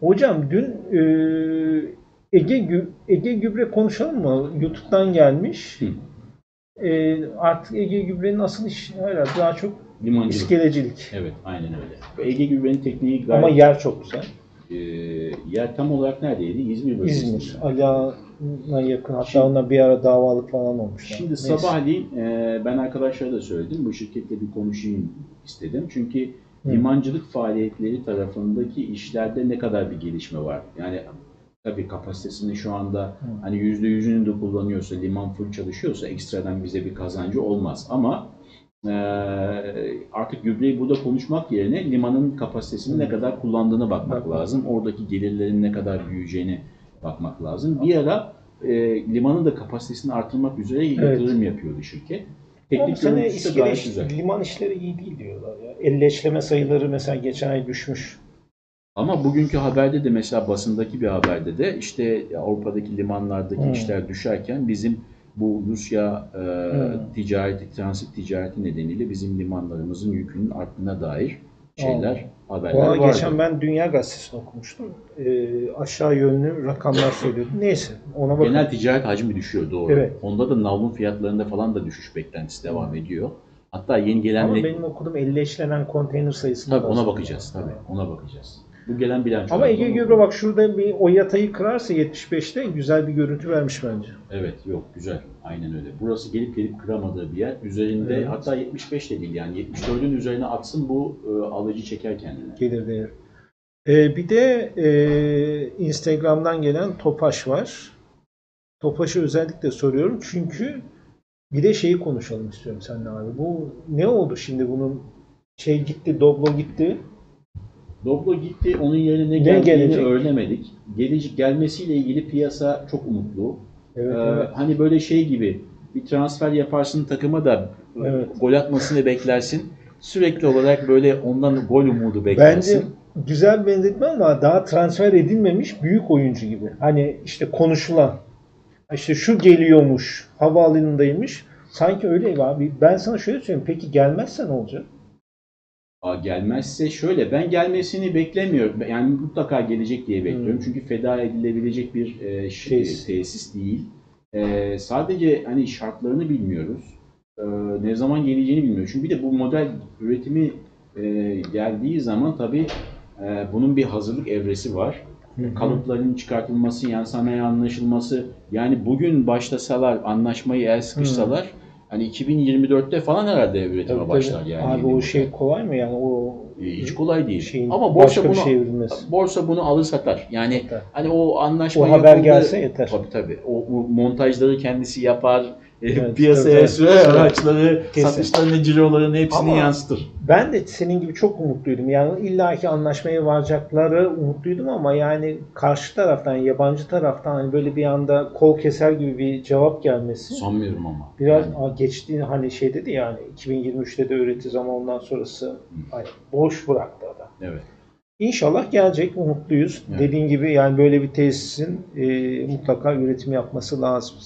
Hocam dün e, Ege Ege Gübre konuşalım mı? YouTube'dan gelmiş. Hı. E, artık Ege Gübre'nin asıl işi herhalde daha çok Limancılık. iskelecilik. Evet, aynen öyle. Ege Gübre'nin tekniği gayet... Ama yer çok güzel. e, yer tam olarak neredeydi? İzmir bölgesinde. İzmir, Aliağa'na yakın. Hatta onunla bir ara davalık falan olmuşlar. Şimdi Neyse. sabahleyin e, ben arkadaşlara da söyledim. Bu şirketle bir konuşayım istedim. Çünkü Hı. limancılık faaliyetleri tarafındaki işlerde ne kadar bir gelişme var? Yani tabii kapasitesini şu anda hani yüzde yüzünü de kullanıyorsa, liman full çalışıyorsa ekstradan bize bir kazancı olmaz. Ama e, artık gübreyi burada konuşmak yerine limanın kapasitesini ne kadar kullandığını bakmak Bakmak. lazım. Oradaki gelirlerin ne kadar büyüyeceğini bakmak lazım. Bir ara e, limanın da kapasitesini artırmak üzere yatırım yapıyordu şirket. Ama bu Teknik sene görüntüsü de iskele gayet iş- güzel. liman işleri iyi değil diyorlar ya. Elleşleme sayıları mesela geçen ay düşmüş. Ama bugünkü haberde de mesela basındaki bir haberde de işte Avrupa'daki limanlardaki Hmm. işler düşerken bizim bu Rusya e, Hmm. ticareti, transit ticareti nedeniyle bizim limanlarımızın yükünün arttığına dair şeyler, haberler Valla vardı. geçen ben Dünya Gazetesi'ni okumuştum. Ee, aşağı yönlü rakamlar söylüyordu. Neyse ona bakalım. Genel ticaret hacmi düşüyor doğru. Evet. Onda da navlun fiyatlarında falan da düşüş beklentisi devam ediyor. Hatta yeni gelen Ama benim okuduğum elleşlenen konteyner sayısına tabii ona bakacağız tabii. Ona bakacağız. Bu gelen bilanço. Ama Ege Gübre bak şurada bir o yatayı kırarsa 75'te güzel bir görüntü vermiş bence. Evet yok güzel. Aynen öyle. Burası gelip gelip kıramadığı bir yer. Üzerinde Evet. hatta 75 de değil yani 74'ün üzerine atsın bu e, alıcı çeker kendine. Gelir değer. Ee, bir de e, Instagram'dan gelen Topaş var. Topaş'ı özellikle soruyorum çünkü bir de şeyi konuşalım istiyorum seninle abi. Bu ne oldu şimdi bunun şey gitti, Doblo gitti. Doblo gitti. Onun yerine ne geldiğini gelecek? öğrenemedik. Gelecek gelmesiyle ilgili piyasa çok umutlu. Evet, Ee, evet. Hani böyle şey gibi bir transfer yaparsın takıma da Evet. gol atmasını beklersin. Sürekli olarak böyle ondan gol umudu beklersin. Bence güzel benzetme ama daha transfer edilmemiş büyük oyuncu gibi. Hani işte konuşulan. işte şu geliyormuş, havaalanındaymış. Sanki öyle abi. Ben sana şöyle söyleyeyim. Peki gelmezse ne olacak? Gelmezse şöyle ben gelmesini beklemiyorum. Yani mutlaka gelecek diye bekliyorum. Hmm. Çünkü feda edilebilecek bir e, şey, Tesis. tesis değil. E, sadece hani şartlarını bilmiyoruz. E, ne zaman geleceğini bilmiyoruz. Çünkü bir de bu model üretimi e, geldiği zaman tabii e, bunun bir hazırlık evresi var. Kalıpların çıkartılması, yansımaya anlaşılması. Yani bugün başlasalar, anlaşmayı el sıkışsalar hani 2024'te falan herhalde üretime Tabii, başlar yani. Abi o model. şey kolay mı yani o E, hiç kolay değil. şeyin Ama borsa bunu şey evrilmesi. borsa bunu alır satar. Yani Satar. hani o anlaşma O haber yapıldı- gelse yeter. Tabii tabii. O, o montajları kendisi yapar. E, Evet, piyasaya sürer araçları, Kesin. satışlarını, cirolarını hepsini Ama- yansıtır. Ben de senin gibi çok umutluydum. Yani illaki anlaşmaya varacakları umutluydum ama yani karşı taraftan, yabancı taraftan hani böyle bir anda kol keser gibi bir cevap gelmesi Sanmıyorum ama. biraz Yani, Aa, geçtiği hani şey dedi yani 2023'te de öğretiriz ama ondan sonrası hani boş bıraktı adam. evet. İnşallah gelecek, umutluyuz. Evet. Dediğin gibi yani böyle bir tesisin e, mutlaka üretim yapması lazım.